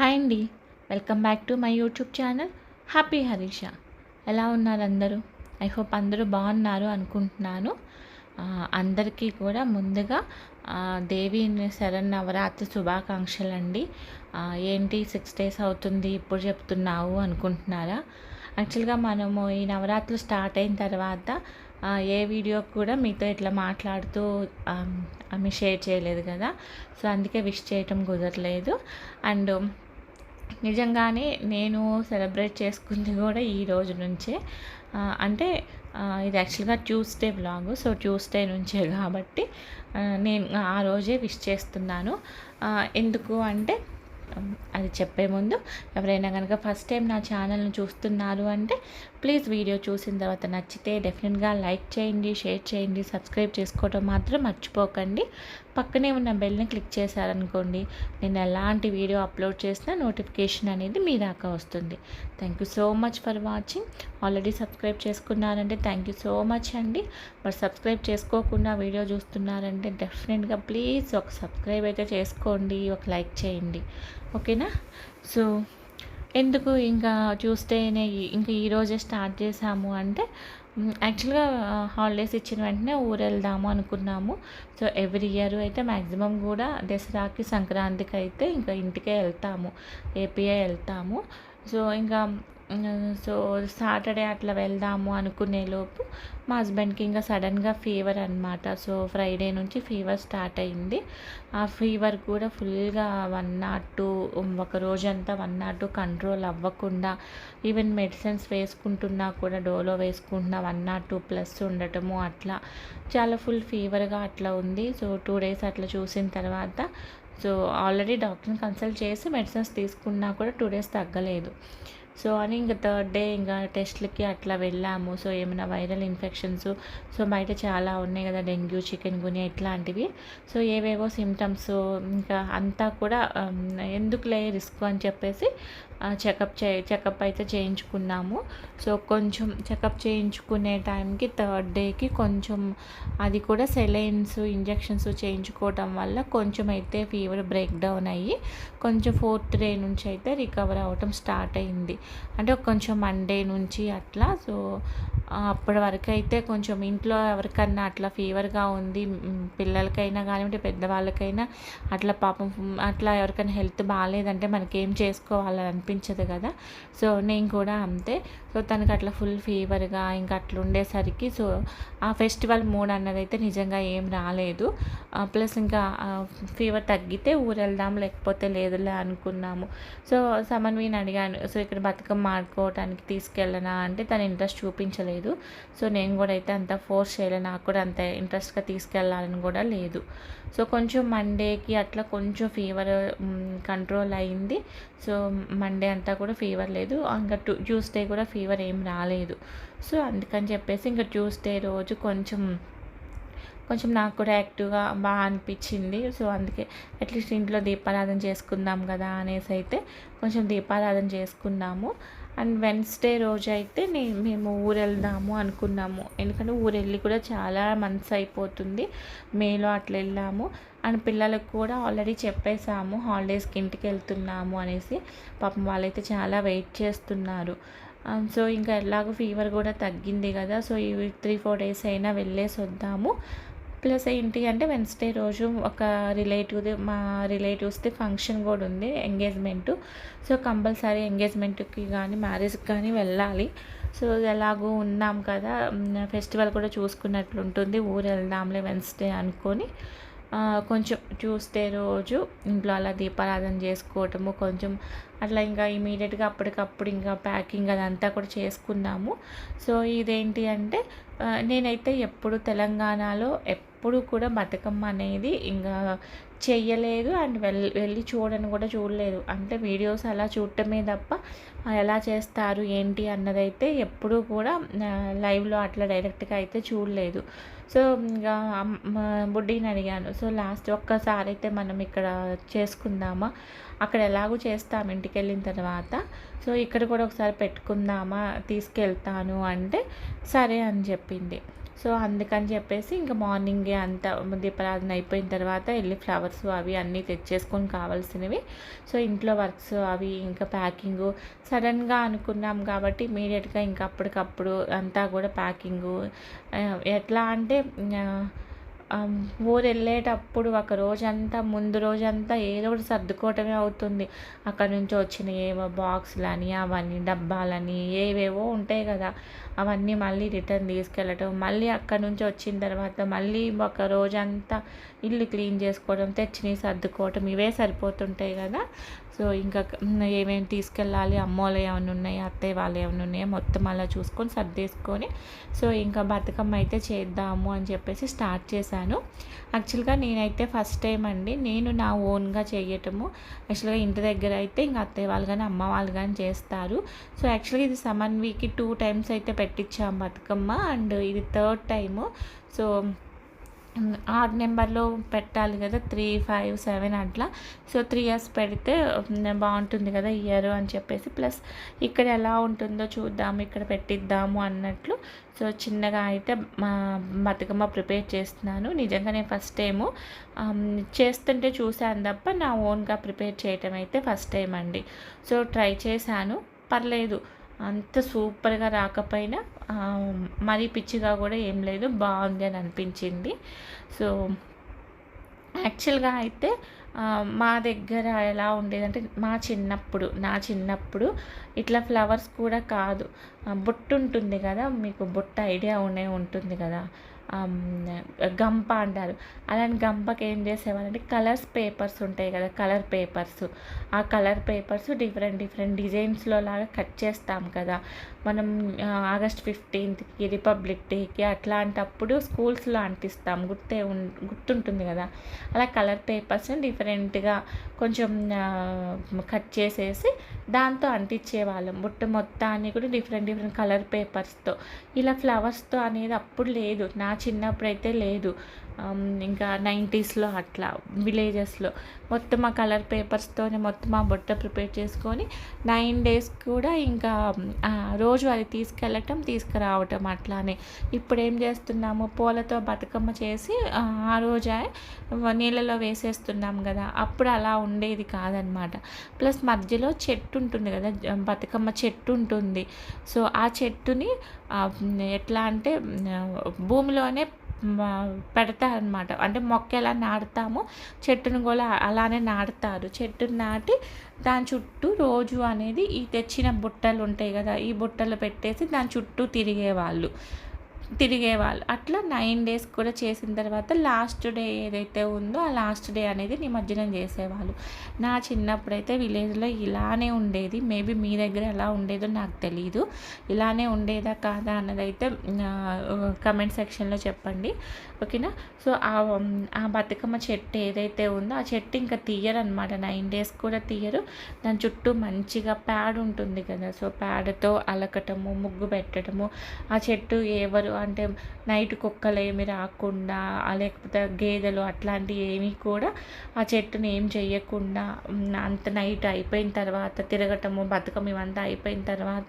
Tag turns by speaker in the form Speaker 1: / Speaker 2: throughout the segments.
Speaker 1: hi అండి welcome back to my YouTube channel happy Harisha ఎలా ఉన్నారు అందరూ ఐ హోప్ అందరూ బాగున్నారు అనుకుంటున్నాను అందరికీ కూడా ముందుగా దేవి శరణ్ నవరాత్రి శుభాకాంక్షలు అండి ఏంటి సిక్స్ డేస్ అవుతుంది ఇప్పుడు చెప్తున్నావు అనుకుంటున్నారా యాక్చువల్గా మనము ఈ నవరాత్రులు స్టార్ట్ అయిన తర్వాత ఏ వీడియో కూడా మీతో ఇట్లా మాట్లాడుతూ అమ్మి షేర్ చేయలేదు కదా సో అందుకే విష్ చేయటం కుదరలేదు అండ్ నిజంగానే నేను సెలబ్రేట్ చేసుకుంది కూడా ఈ రోజు నుంచే అంటే ఇది యాక్చువల్గా ట్యూస్డే బ్లాగ్ సో ట్యూస్డే నుంచే కాబట్టి నేను ఆ రోజే విష్ చేస్తున్నాను ఎందుకు అంటే అది చెప్పే ముందు ఎవరైనా కనుక ఫస్ట్ టైం నా ఛానల్ను చూస్తున్నారు అంటే ప్లీజ్ వీడియో చూసిన తర్వాత నచ్చితే డెఫినెట్గా లైక్ చేయండి షేర్ చేయండి సబ్స్క్రైబ్ చేసుకోవడం మాత్రం మర్చిపోకండి పక్కనే ఉన్న బెల్ని క్లిక్ చేశారనుకోండి నేను ఎలాంటి వీడియో అప్లోడ్ చేసినా నోటిఫికేషన్ అనేది మీ దాకా వస్తుంది thank you so much for watching already subscribe చేసుకున్నారంటే థ్యాంక్ యూ సో మచ్ అండి మరి సబ్స్క్రైబ్ చేసుకోకుండా వీడియో చూస్తున్నారంటే డెఫినెట్గా ప్లీజ్ ఒక సబ్స్క్రైబ్ అయితే చేసుకోండి ఒక లైక్ చేయండి ఓకేనా సో ఎందుకు ఇంకా చూస్తేనే ఇంకా ఈరోజే స్టార్ట్ చేసాము అంటే యాక్చువల్గా హాలిడేస్ ఇచ్చిన వెంటనే ఊరు వెళ్దాము అనుకున్నాము సో ఎవ్రీ ఇయర్ అయితే మ్యాక్సిమం కూడా దసరాకి సంక్రాంతికి అయితే ఇంకా ఇంటికే వెళ్తాము ఏపీఏ వెళ్తాము సో ఇంకా సో సాటర్డే అట్లా వెళ్దాము అనుకునే లోపు మా హస్బెండ్కి ఇంకా సడన్గా ఫీవర్ అనమాట సో ఫ్రైడే నుంచి ఫీవర్ స్టార్ట్ అయింది ఆ ఫీవర్ కూడా ఫుల్గా వన్ నాట్ టూ ఒక రోజంతా వన్ నాట్ టూ కంట్రోల్ అవ్వకుండా ఈవెన్ మెడిసిన్స్ వేసుకుంటున్నా కూడా డోలో వేసుకుంటున్నా వన్ నాట్ టూ ప్లస్ ఉండటము అట్లా చాలా ఫుల్ ఫీవర్గా అట్లా ఉంది సో టూ డేస్ అట్లా చూసిన తర్వాత సో ఆల్రెడీ డాక్టర్ని కన్సల్ట్ చేసి మెడిసిన్స్ తీసుకున్నా కూడా టూ డేస్ తగ్గలేదు సో అని ఇంకా థర్డ్ డే ఇంకా టెస్ట్లకి అట్లా వెళ్ళాము సో ఏమైనా వైరల్ ఇన్ఫెక్షన్స్ సో బయట చాలా ఉన్నాయి కదా డెంగ్యూ చికెన్ గుని ఇట్లాంటివి సో ఏవేవో సిమ్టమ్స్ ఇంకా అంతా కూడా ఎందుకులే రిస్క్ అని చెప్పేసి చెకప్ చే చెకప్ అయితే చేయించుకున్నాము సో కొంచెం చెకప్ చేయించుకునే టైంకి థర్డ్ డేకి కొంచెం అది కూడా సెలైన్స్ ఇంజెక్షన్స్ చేయించుకోవటం వల్ల కొంచెం అయితే ఫీవర్ బ్రేక్ డౌన్ అయ్యి కొంచెం ఫోర్త్ డే నుంచి అయితే రికవర్ అవ్వటం స్టార్ట్ అయింది అంటే కొంచెం మండే నుంచి అట్లా సో అప్పటి వరకు అయితే కొంచెం ఇంట్లో ఎవరికన్నా అట్లా ఫీవర్గా ఉంది పిల్లలకైనా కానివ్వండి పెద్దవాళ్ళకైనా అట్లా పాపం అట్లా ఎవరికైనా హెల్త్ బాగాలేదంటే మనకేం చేసుకోవాలని అనిపించదు కదా సో నేను కూడా అంతే సో తనకు అట్లా ఫుల్ ఫీవర్గా ఇంకా అట్లా ఉండేసరికి సో ఆ ఫెస్టివల్ మూడ్ అన్నదైతే నిజంగా ఏం రాలేదు ప్లస్ ఇంకా ఫీవర్ తగ్గితే ఊరు వెళ్దాం లేకపోతే లేదులే అనుకున్నాము సో సమన్వీని అడిగాను సో ఇక్కడ బతుకమ్మ ఆడుకోవటానికి తీసుకెళ్ళనా అంటే తను ఇంట్రెస్ట్ చూపించలేదు సో నేను కూడా అయితే అంత ఫోర్స్ చేయలే నాకు కూడా అంత ఇంట్రెస్ట్గా తీసుకెళ్ళాలని కూడా లేదు సో కొంచెం మండేకి అట్లా కొంచెం ఫీవర్ కంట్రోల్ అయింది సో మండే అంతా కూడా ఫీవర్ లేదు ఇంకా ట్యూస్డే కూడా ఫీవర్ ఏం రాలేదు సో అందుకని చెప్పేసి ఇంకా ట్యూస్డే రోజు కొంచెం కొంచెం నాకు కూడా యాక్టివ్గా బాగా అనిపించింది సో అందుకే అట్లీస్ట్ ఇంట్లో దీపారాధన చేసుకుందాం కదా అనేసి అయితే కొంచెం దీపారాధన చేసుకున్నాము అండ్ వెన్స్డే రోజు అయితే మేము ఊరు వెళ్దాము అనుకున్నాము ఎందుకంటే ఊరు వెళ్ళి కూడా చాలా మంత్స్ అయిపోతుంది మేలో అట్లా వెళ్ళాము అండ్ పిల్లలకు కూడా ఆల్రెడీ చెప్పేసాము హాలిడేస్కి ఇంటికి వెళ్తున్నాము అనేసి పాపం వాళ్ళైతే చాలా వెయిట్ చేస్తున్నారు సో ఇంకా ఎలాగో ఫీవర్ కూడా తగ్గింది కదా సో ఈ త్రీ ఫోర్ డేస్ అయినా వెళ్ళేసి వద్దాము ప్లస్ ఏంటి అంటే వెన్స్డే రోజు ఒక రిలేటివ్ మా రిలేటివ్స్ది ఫంక్షన్ కూడా ఉంది ఎంగేజ్మెంటు సో కంపల్సరీ ఎంగేజ్మెంట్కి కానీ మ్యారేజ్కి కానీ వెళ్ళాలి సో ఎలాగో ఉన్నాం కదా ఫెస్టివల్ కూడా చూసుకున్నట్లు ఉంటుంది ఊరు వెళ్దాంలే వెన్స్డే అనుకొని కొంచెం ట్యూస్డే రోజు ఇంట్లో అలా దీపారాధన చేసుకోవటము కొంచెం అట్లా ఇంకా ఇమీడియట్గా అప్పటికప్పుడు ఇంకా ప్యాకింగ్ అదంతా కూడా చేసుకున్నాము సో ఇదేంటి అంటే నేనైతే ఎప్పుడు తెలంగాణలో ఎప్ ఎప్పుడు కూడా బతుకమ్మ అనేది ఇంకా చెయ్యలేదు అండ్ వెళ్ళి వెళ్ళి చూడని కూడా చూడలేదు అంటే వీడియోస్ అలా చూడటమే తప్ప ఎలా చేస్తారు ఏంటి అన్నదైతే ఎప్పుడూ కూడా లైవ్లో అట్లా డైరెక్ట్గా అయితే చూడలేదు సో ఇంకా బుడ్డిని అడిగాను సో లాస్ట్ ఒక్కసారి అయితే మనం ఇక్కడ చేసుకుందామా అక్కడ ఎలాగో చేస్తాం ఇంటికి వెళ్ళిన తర్వాత సో ఇక్కడ కూడా ఒకసారి పెట్టుకుందామా తీసుకెళ్తాను అంటే సరే అని చెప్పింది సో అందుకని చెప్పేసి ఇంకా మార్నింగే అంత దీపారాధన అయిపోయిన తర్వాత వెళ్ళి ఫ్లవర్స్ అవి అన్నీ తెచ్చేసుకొని కావాల్సినవి సో ఇంట్లో వర్క్స్ అవి ఇంకా ప్యాకింగు సడన్గా అనుకున్నాం కాబట్టి ఇమీడియట్గా ఇంకా అప్పటికప్పుడు అంతా కూడా ప్యాకింగు ఎట్లా అంటే ఊరు వెళ్ళేటప్పుడు ఒక రోజంతా ముందు రోజంతా ఏదో ఒకటి సర్దుకోవటమే అవుతుంది అక్కడ నుంచి వచ్చిన ఏవో బాక్సులని అవన్నీ డబ్బాలని ఏవేవో ఉంటాయి కదా అవన్నీ మళ్ళీ రిటర్న్ తీసుకెళ్ళటం మళ్ళీ అక్కడ నుంచి వచ్చిన తర్వాత మళ్ళీ ఒక రోజంతా ఇల్లు క్లీన్ చేసుకోవడం తెచ్చినవి సర్దుకోవటం ఇవే సరిపోతుంటాయి కదా సో ఇంకా ఏమేమి తీసుకెళ్ళాలి అమ్మోళ్ళు ఏమైనా ఉన్నాయా అత్తయ్య వాళ్ళు ఏమైనా ఉన్నాయా మొత్తం అలా చూసుకొని సర్దేసుకొని సో ఇంకా బతుకమ్మ అయితే చేద్దాము అని చెప్పేసి స్టార్ట్ చేశాను యాక్చువల్గా నేనైతే ఫస్ట్ టైం అండి నేను నా ఓన్గా చేయటము యాక్చువల్గా ఇంటి దగ్గర అయితే ఇంకా అత్తయ్య వాళ్ళు కానీ అమ్మ వాళ్ళు కానీ చేస్తారు సో యాక్చువల్గా ఇది సమన్వికి టూ టైమ్స్ అయితే పెట్టించాము బతుకమ్మ అండ్ ఇది థర్డ్ టైము సో ఆర్డ్ నెంబర్లో పెట్టాలి కదా త్రీ ఫైవ్ సెవెన్ అట్లా సో త్రీ ఇయర్స్ పెడితే బాగుంటుంది కదా ఇయర్ అని చెప్పేసి ప్లస్ ఇక్కడ ఎలా ఉంటుందో చూద్దాము ఇక్కడ పెట్టిద్దాము అన్నట్లు సో చిన్నగా అయితే మా బతుకమ్మ ప్రిపేర్ చేస్తున్నాను నిజంగా నేను ఫస్ట్ టైము చేస్తుంటే చూశాను తప్ప నా ఓన్గా ప్రిపేర్ చేయటం అయితే ఫస్ట్ టైం అండి సో ట్రై చేశాను పర్లేదు అంత సూపర్గా రాకపోయినా మరీ పిచ్చిగా కూడా ఏం లేదు బాగుంది అని అనిపించింది సో యాక్చువల్గా అయితే మా దగ్గర ఎలా ఉండేదంటే మా చిన్నప్పుడు నా చిన్నప్పుడు ఇట్లా ఫ్లవర్స్ కూడా కాదు బొట్టు ఉంటుంది కదా మీకు బొట్టు ఐడియా ఉండే ఉంటుంది కదా గంప అంటారు అలాంటి గంపకి ఏం చేసేవాళ్ళంటే కలర్స్ పేపర్స్ ఉంటాయి కదా కలర్ పేపర్స్ ఆ కలర్ పేపర్స్ డిఫరెంట్ డిఫరెంట్ డిజైన్స్లో లాగా కట్ చేస్తాం కదా మనం ఆగస్ట్ ఫిఫ్టీన్త్కి రిపబ్లిక్ డేకి అట్లాంటప్పుడు స్కూల్స్లో అంటిస్తాం గుర్తే గుర్తుంటుంది కదా అలా కలర్ పేపర్స్ని డిఫరెంట్గా కొంచెం కట్ చేసేసి దాంతో అంటించేవాళ్ళం బుట్ట మొత్తాన్ని కూడా డిఫరెంట్ డిఫరెంట్ కలర్ పేపర్స్తో ఇలా ఫ్లవర్స్తో అనేది అప్పుడు లేదు నా చిన్నప్పుడు అయితే లేదు ఇంకా నైంటీస్లో అట్లా విలేజెస్లో మొత్తం ఆ కలర్ పేపర్స్తోనే మొత్తం ఆ బుట్ట ప్రిపేర్ చేసుకొని నైన్ డేస్ కూడా ఇంకా రోజు అది తీసుకెళ్ళటం తీసుకురావటం అట్లానే ఇప్పుడు ఏం చేస్తున్నాము పూలతో బతుకమ్మ చేసి ఆ రోజే నీళ్ళలో వేసేస్తున్నాం కదా అప్పుడు అలా ఉండేది కాదనమాట ప్లస్ మధ్యలో చెట్టు ఉంటుంది కదా బతుకమ్మ చెట్టు ఉంటుంది సో ఆ చెట్టుని ఎట్లా అంటే భూమిలోనే పెడతారనమాట అంటే మొక్క ఎలా నాటుతామో చెట్టును కూడా అలానే నాటుతారు చెట్టును నాటి దాని చుట్టూ రోజు అనేది ఈ తెచ్చిన బుట్టలు ఉంటాయి కదా ఈ బుట్టలు పెట్టేసి దాని చుట్టూ తిరిగేవాళ్ళు తిరిగేవాళ్ళు అట్లా నైన్ డేస్ కూడా చేసిన తర్వాత లాస్ట్ డే ఏదైతే ఉందో ఆ లాస్ట్ డే అనేది నిమజ్జనం చేసేవాళ్ళు నా చిన్నప్పుడైతే విలేజ్లో ఇలానే ఉండేది మేబీ మీ దగ్గర ఎలా ఉండేదో నాకు తెలీదు ఇలానే ఉండేదా కాదా అన్నదైతే కమెంట్ సెక్షన్లో చెప్పండి ఓకేనా సో ఆ బతుకమ్మ చెట్టు ఏదైతే ఉందో ఆ చెట్టు ఇంకా తీయరనమాట నైన్ డేస్ కూడా తీయరు దాని చుట్టూ మంచిగా ప్యాడ్ ఉంటుంది కదా సో ప్యాడ్తో అలకటము ముగ్గు పెట్టడము ఆ చెట్టు ఎవరు అంటే నైట్ కుక్కలు ఏమి రాకుండా లేకపోతే గేదెలు అట్లాంటివి ఏమీ కూడా ఆ చెట్టుని ఏం చేయకుండా అంత నైట్ అయిపోయిన తర్వాత తిరగటము బతుకం ఇవంతా అయిపోయిన తర్వాత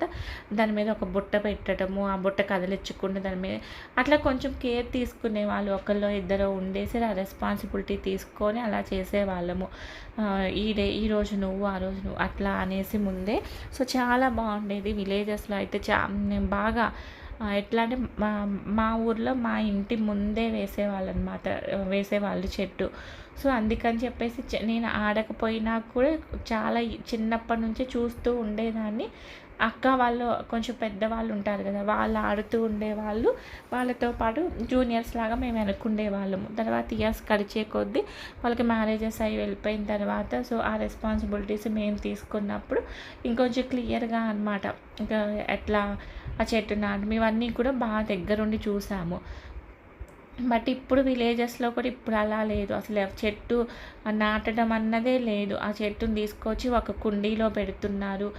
Speaker 1: దాని మీద ఒక బుట్ట పెట్టడము ఆ బుట్ట కదిలించకుండా దాని మీద అట్లా కొంచెం కేర్ తీసుకునే వాళ్ళు ఒకళ్ళో ఇద్దరు ఉండేసి ఆ రెస్పాన్సిబిలిటీ తీసుకొని అలా చేసేవాళ్ళము ఈ డే ఈ రోజు నువ్వు ఆ రోజు నువ్వు అట్లా అనేసి ముందే సో చాలా బాగుండేది విలేజెస్లో అయితే చా బాగా ఎట్లా అంటే మా మా ఊర్లో మా ఇంటి ముందే వేసేవాళ్ళు అనమాట వేసేవాళ్ళు చెట్టు సో అందుకని చెప్పేసి నేను ఆడకపోయినా కూడా చాలా చిన్నప్పటి నుంచే చూస్తూ ఉండేదాన్ని అక్క వాళ్ళు కొంచెం పెద్దవాళ్ళు ఉంటారు కదా వాళ్ళు ఆడుతూ ఉండేవాళ్ళు వాళ్ళతో పాటు జూనియర్స్ లాగా మేము వెనుక్కుండేవాళ్ళము వాళ్ళము తర్వాత ఇయర్స్ గడిచే కొద్దీ వాళ్ళకి మ్యారేజెస్ అవి వెళ్ళిపోయిన తర్వాత సో ఆ రెస్పాన్సిబిలిటీస్ మేము తీసుకున్నప్పుడు ఇంకొంచెం క్లియర్గా అనమాట ఇంకా ఎట్లా ఆ చెట్టు నాటం ఇవన్నీ కూడా బాగా దగ్గరుండి చూసాము బట్ ఇప్పుడు విలేజెస్లో కూడా ఇప్పుడు అలా లేదు అసలు చెట్టు నాటడం అన్నదే లేదు ఆ చెట్టును తీసుకొచ్చి ఒక కుండీలో పెడుతున్నారు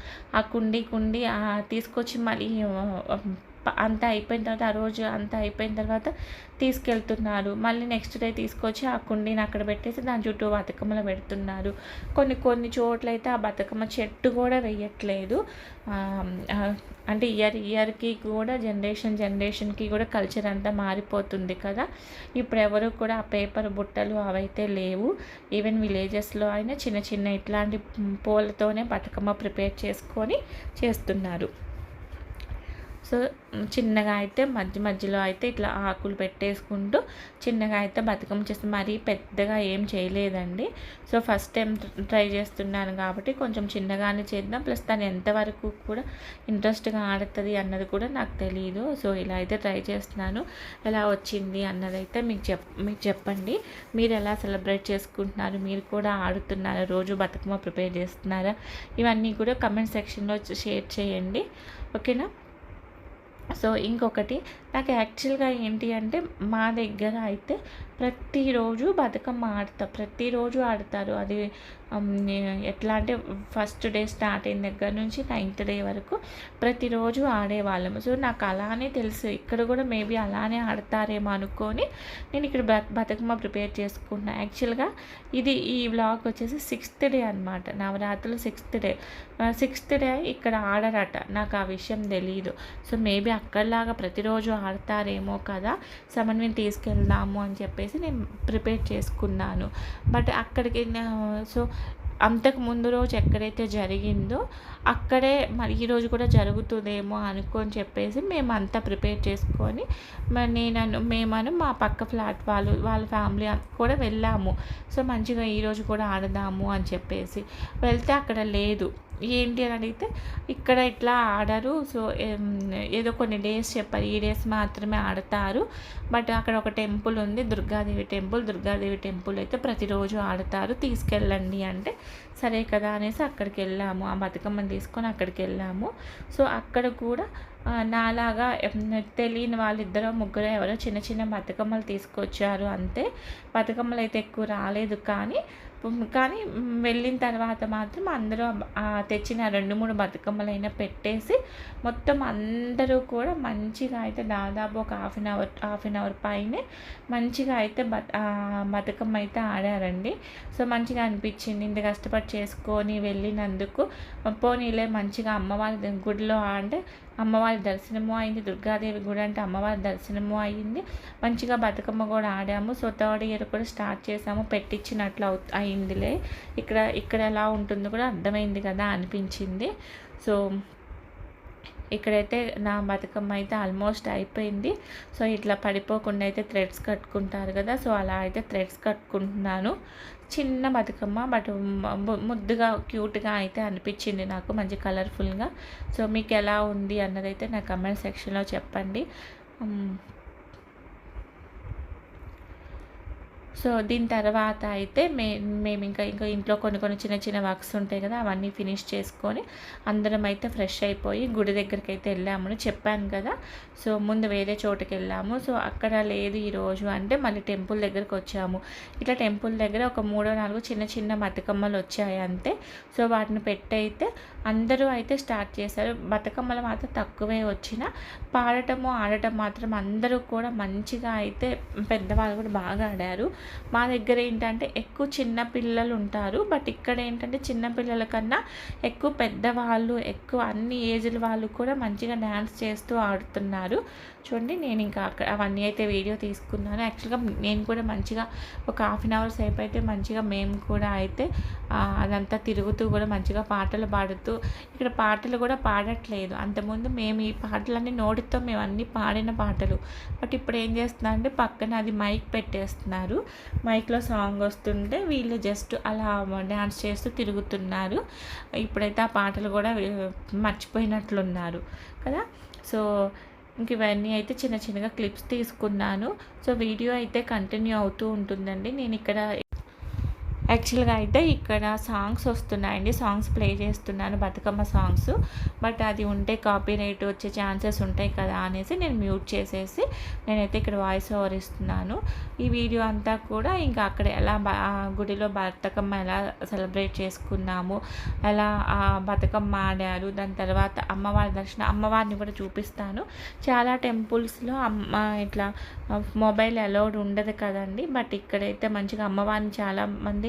Speaker 1: ఆ కుండీ కుండీ తీసుకొచ్చి మళ్ళీ అంతా అయిపోయిన తర్వాత ఆ రోజు అంతా అయిపోయిన తర్వాత తీసుకెళ్తున్నారు మళ్ళీ నెక్స్ట్ డే తీసుకొచ్చి ఆ కుండీని అక్కడ పెట్టేసి దాని చుట్టూ బతుకమ్మలు పెడుతున్నారు కొన్ని కొన్ని చోట్లయితే ఆ బతుకమ్మ చెట్టు కూడా వేయట్లేదు అంటే ఇయర్ ఇయర్కి కూడా జనరేషన్ జనరేషన్కి కూడా కల్చర్ అంతా మారిపోతుంది కదా ఇప్పుడు ఎవరు కూడా ఆ పేపర్ బుట్టలు అవైతే లేవు ఈవెన్ విలేజెస్లో అయినా చిన్న చిన్న ఇట్లాంటి పూలతోనే బతుకమ్మ ప్రిపేర్ చేసుకొని చేస్తున్నారు సో చిన్నగా అయితే మధ్య మధ్యలో అయితే ఇట్లా ఆకులు పెట్టేసుకుంటూ చిన్నగా అయితే బతుకమ్మ చేస్తే మరీ పెద్దగా ఏం చేయలేదండి సో ఫస్ట్ టైం ట్రై చేస్తున్నాను కాబట్టి కొంచెం చిన్నగానే చేద్దాం ప్లస్ తను ఎంతవరకు కూడా ఇంట్రెస్ట్గా ఆడుతుంది అన్నది కూడా నాకు తెలియదు సో ఇలా అయితే ట్రై చేస్తున్నాను ఎలా వచ్చింది అన్నదైతే మీకు చెప్ మీకు చెప్పండి మీరు ఎలా సెలబ్రేట్ చేసుకుంటున్నారు మీరు కూడా ఆడుతున్నారా రోజు బతుకమ్మ ప్రిపేర్ చేస్తున్నారా ఇవన్నీ కూడా కమెంట్ సెక్షన్లో షేర్ చేయండి ఓకేనా సో ఇంకొకటి నాకు యాక్చువల్గా ఏంటి అంటే మా దగ్గర అయితే ప్రతిరోజు బతుకమ్మ ఆడతా ప్రతిరోజు ఆడతారు అది ఎట్లా అంటే ఫస్ట్ డే స్టార్ట్ అయిన దగ్గర నుంచి నైన్త్ డే వరకు ప్రతిరోజు ఆడేవాళ్ళము సో నాకు అలానే తెలుసు ఇక్కడ కూడా మేబీ అలానే ఆడతారేమో అనుకొని నేను ఇక్కడ బతుకమ్మ ప్రిపేర్ చేసుకుంటున్నాను యాక్చువల్గా ఇది ఈ బ్లాగ్ వచ్చేసి సిక్స్త్ డే అనమాట నవరాత్రులు సిక్స్త్ డే సిక్స్త్ డే ఇక్కడ ఆడరట నాకు ఆ విషయం తెలియదు సో మేబీ అక్కడలాగా ప్రతిరోజు ఆడతారేమో కదా సమన్వయం తీసుకెళ్దాము అని చెప్పేసి నేను ప్రిపేర్ చేసుకున్నాను బట్ అక్కడికి సో అంతకు ముందు రోజు ఎక్కడైతే జరిగిందో అక్కడే మరి ఈరోజు కూడా జరుగుతుందేమో అనుకొని చెప్పేసి మేమంతా ప్రిపేర్ చేసుకొని నేను మేమను మా పక్క ఫ్లాట్ వాళ్ళు వాళ్ళ ఫ్యామిలీ కూడా వెళ్ళాము సో మంచిగా ఈరోజు కూడా ఆడదాము అని చెప్పేసి వెళ్తే అక్కడ లేదు ఏంటి అని అడిగితే ఇక్కడ ఇట్లా ఆడరు సో ఏదో కొన్ని డేస్ చెప్పారు ఈ డేస్ మాత్రమే ఆడతారు బట్ అక్కడ ఒక టెంపుల్ ఉంది దుర్గాదేవి టెంపుల్ దుర్గాదేవి టెంపుల్ అయితే ప్రతిరోజు ఆడతారు తీసుకెళ్ళండి అంటే సరే కదా అనేసి అక్కడికి వెళ్ళాము ఆ బతుకమ్మని తీసుకొని అక్కడికి వెళ్ళాము సో అక్కడ కూడా నాలాగా తెలియని వాళ్ళిద్దరో ముగ్గురు ఎవరో చిన్న చిన్న బతుకమ్మలు తీసుకొచ్చారు అంతే బతుకమ్మలు అయితే ఎక్కువ రాలేదు కానీ కానీ వెళ్ళిన తర్వాత మాత్రం అందరూ తెచ్చిన రెండు మూడు బతుకమ్మలైనా పెట్టేసి మొత్తం అందరూ కూడా మంచిగా అయితే దాదాపు ఒక half an hour half an hour పైనే మంచిగా అయితే బత బతుకమ్మ అయితే ఆడారండి సో మంచిగా అనిపించింది ఇంత కష్టపడి చేసుకొని వెళ్ళినందుకు పోనీలే మంచిగా అమ్మవారి గుడిలో అంటే అమ్మవారి దర్శనము అయింది దుర్గాదేవి గుడి అంటే అమ్మవారి దర్శనము అయింది మంచిగా బతుకమ్మ కూడా ఆడాము సో థర్డ్ ఇయర్ కూడా స్టార్ట్ చేసాము పెట్టించినట్లు అవు అయిందిలే ఇక్కడ ఇక్కడ ఎలా ఉంటుందో కూడా అర్థమైంది కదా అనిపించింది సో ఇక్కడైతే నా బతుకమ్మ అయితే ఆల్మోస్ట్ అయిపోయింది సో ఇట్లా పడిపోకుండా అయితే థ్రెడ్స్ కట్టుకుంటారు కదా సో అలా అయితే థ్రెడ్స్ కట్టుకుంటున్నాను చిన్న బతుకమ్మ బట్ ముద్దుగా క్యూట్గా అయితే అనిపించింది నాకు మంచి కలర్ఫుల్గా సో మీకు ఎలా ఉంది అన్నదైతే నా కమెంట్ సెక్షన్లో చెప్పండి సో దీని తర్వాత అయితే మే మేము ఇంకా ఇంకా ఇంట్లో కొన్ని కొన్ని చిన్న చిన్న వర్క్స్ ఉంటాయి కదా అవన్నీ ఫినిష్ చేసుకొని అందరం అయితే ఫ్రెష్ అయిపోయి గుడి దగ్గరికి అయితే వెళ్ళామని చెప్పాను కదా సో ముందు వేరే చోటుకి వెళ్ళాము సో అక్కడ లేదు ఈరోజు అంటే మళ్ళీ టెంపుల్ దగ్గరకు వచ్చాము ఇట్లా టెంపుల్ దగ్గర ఒక మూడో నాలుగు చిన్న చిన్న బతుకమ్మలు వచ్చాయి అంతే సో వాటిని పెట్టయితే అందరూ అయితే స్టార్ట్ చేశారు బతుకమ్మలు మాత్రం తక్కువే వచ్చిన పాడటము ఆడటం మాత్రం అందరూ కూడా మంచిగా అయితే పెద్దవాళ్ళు కూడా బాగా ఆడారు మా దగ్గర ఏంటంటే ఎక్కువ చిన్న పిల్లలు ఉంటారు బట్ ఇక్కడ ఏంటంటే చిన్న పిల్లల కన్నా ఎక్కువ పెద్దవాళ్ళు ఎక్కువ అన్ని ఏజ్ల వాళ్ళు కూడా మంచిగా డ్యాన్స్ చేస్తూ ఆడుతున్నారు చూడండి నేను ఇంకా అక్కడ అవన్నీ అయితే వీడియో తీసుకున్నాను యాక్చువల్గా నేను కూడా మంచిగా ఒక హాఫ్ అన్ అవర్ సేపు అయితే మంచిగా మేము కూడా అయితే అదంతా తిరుగుతూ కూడా మంచిగా పాటలు పాడుతూ ఇక్కడ పాటలు కూడా పాడట్లేదు అంతకుముందు మేము ఈ పాటలన్నీ నోటితో మేము అన్నీ పాడిన పాటలు బట్ ఇప్పుడు ఏం చేస్తున్నా అంటే పక్కన అది మైక్ పెట్టేస్తున్నారు మైక్లో సాంగ్ వస్తుంటే వీళ్ళు జస్ట్ అలా డ్యాన్స్ చేస్తూ తిరుగుతున్నారు ఇప్పుడైతే ఆ పాటలు కూడా మర్చిపోయినట్లున్నారు కదా సో ఇంక ఇవన్నీ అయితే చిన్న చిన్నగా క్లిప్స్ తీసుకున్నాను సో వీడియో అయితే కంటిన్యూ అవుతూ ఉంటుందండి నేను ఇక్కడ యాక్చువల్గా అయితే ఇక్కడ సాంగ్స్ వస్తున్నాయండి సాంగ్స్ ప్లే చేస్తున్నాను బతుకమ్మ సాంగ్స్ బట్ అది ఉంటే కాపీ రైట్ వచ్చే ఛాన్సెస్ ఉంటాయి కదా అనేసి నేను మ్యూట్ చేసేసి నేనైతే ఇక్కడ వాయిస్ ఓవర్ ఇస్తున్నాను ఈ వీడియో అంతా కూడా ఇంకా అక్కడ ఎలా గుడిలో బతుకమ్మ ఎలా సెలబ్రేట్ చేసుకున్నాము ఎలా బతుకమ్మ ఆడారు దాని తర్వాత అమ్మవారి దర్శనం అమ్మవారిని కూడా చూపిస్తాను చాలా టెంపుల్స్లో అమ్మ ఇట్లా మొబైల్ అలౌడ్ ఉండదు కదండి బట్ ఇక్కడైతే మంచిగా అమ్మవారిని చాలామంది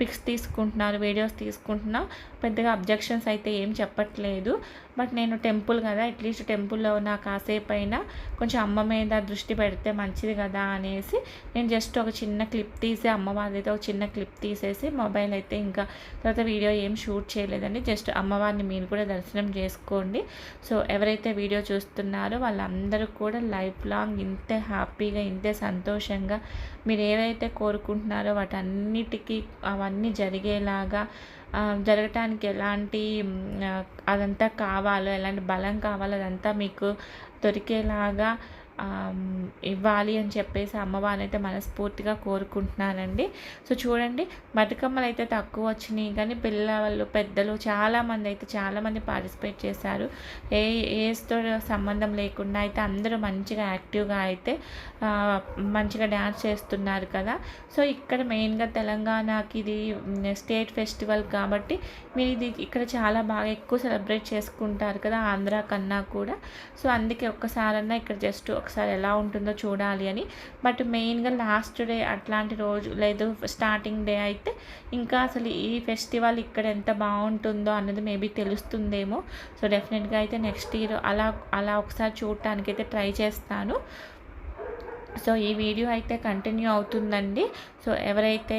Speaker 1: పిక్స్ తీసుకుంటున్నారు వీడియోస్ తీసుకుంటున్నా పెద్దగా అబ్జెక్షన్స్ అయితే ఏం చెప్పట్లేదు బట్ నేను టెంపుల్ కదా అట్లీస్ట్ టెంపుల్లో నా కాసేపు అయినా కొంచెం అమ్మ మీద దృష్టి పెడితే మంచిది కదా అనేసి నేను జస్ట్ ఒక చిన్న క్లిప్ తీసి అమ్మ వాళ్ళతో ఒక చిన్న క్లిప్ తీసేసి మొబైల్ అయితే ఇంకా తర్వాత వీడియో ఏం షూట్ చేయలేదండి జస్ట్ అమ్మవారిని మీరు కూడా దర్శనం చేసుకోండి సో ఎవరైతే వీడియో చూస్తున్నారో వాళ్ళందరూ కూడా లైఫ్ లాంగ్ ఇంతే హ్యాపీగా ఇంతే సంతోషంగా మీరు ఏవైతే కోరుకుంటున్నారో వాటన్నిటికీ అవన్నీ జరిగేలాగా జరగటానికి ఎలాంటి అదంతా కావాలో ఎలాంటి బలం కావాలో అదంతా మీకు దొరికేలాగా ఇవ్వాలి అని చెప్పేసి అమ్మవారిని అయితే మనస్ఫూర్తిగా కోరుకుంటున్నానండి సో చూడండి బతుకమ్మలు అయితే తక్కువ వచ్చినాయి కానీ పిల్లలు పెద్దలు చాలామంది అయితే చాలామంది పార్టిసిపేట్ చేశారు ఏ ఏజ్తో సంబంధం లేకుండా అయితే అందరూ మంచిగా యాక్టివ్గా అయితే మంచిగా డ్యాన్స్ చేస్తున్నారు కదా సో ఇక్కడ మెయిన్గా తెలంగాణకి ఇది స్టేట్ ఫెస్టివల్ కాబట్టి మీరు ఇది ఇక్కడ చాలా బాగా ఎక్కువ సెలబ్రేట్ చేసుకుంటారు కదా ఆంధ్ర కన్నా కూడా సో అందుకే ఒక్కసారన్నా ఇక్కడ జస్ట్ ఒక ఒకసారి ఎలా ఉంటుందో చూడాలి అని బట్ మెయిన్గా లాస్ట్ డే అట్లాంటి రోజు లేదు స్టార్టింగ్ డే అయితే ఇంకా అసలు ఈ ఫెస్టివల్ ఇక్కడ ఎంత బాగుంటుందో అన్నది మేబీ తెలుస్తుందేమో సో డెఫినెట్గా అయితే నెక్స్ట్ ఇయర్ అలా అలా ఒకసారి చూడటానికైతే ట్రై చేస్తాను సో ఈ వీడియో అయితే కంటిన్యూ అవుతుందండి సో ఎవరైతే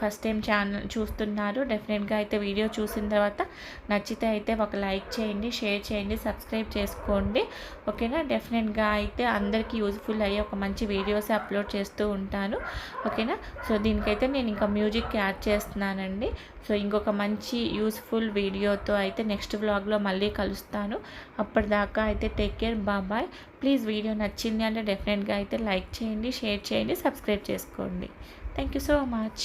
Speaker 1: ఫస్ట్ టైం ఛానల్ చూస్తున్నారో డెఫినెట్గా అయితే వీడియో చూసిన తర్వాత నచ్చితే అయితే ఒక లైక్ చేయండి షేర్ చేయండి సబ్స్క్రైబ్ చేసుకోండి ఓకేనా డెఫినెట్గా అయితే అందరికీ యూజ్ఫుల్ అయ్యే ఒక మంచి వీడియోస్ అప్లోడ్ చేస్తూ ఉంటాను ఓకేనా సో దీనికైతే నేను ఇంకా మ్యూజిక్ యాడ్ చేస్తున్నానండి సో ఇంకొక మంచి యూస్ఫుల్ వీడియోతో అయితే నెక్స్ట్ వ్లాగ్లో మళ్ళీ కలుస్తాను అప్పటిదాకా అయితే టేక్ కేర్ బాబాయ్ ప్లీజ్ వీడియో నచ్చింది అంటే డెఫినెట్గా అయితే లైక్ చేయండి షేర్ చేయండి సబ్స్క్రైబ్ చేసుకోండి థ్యాంక్ యూ సో మచ్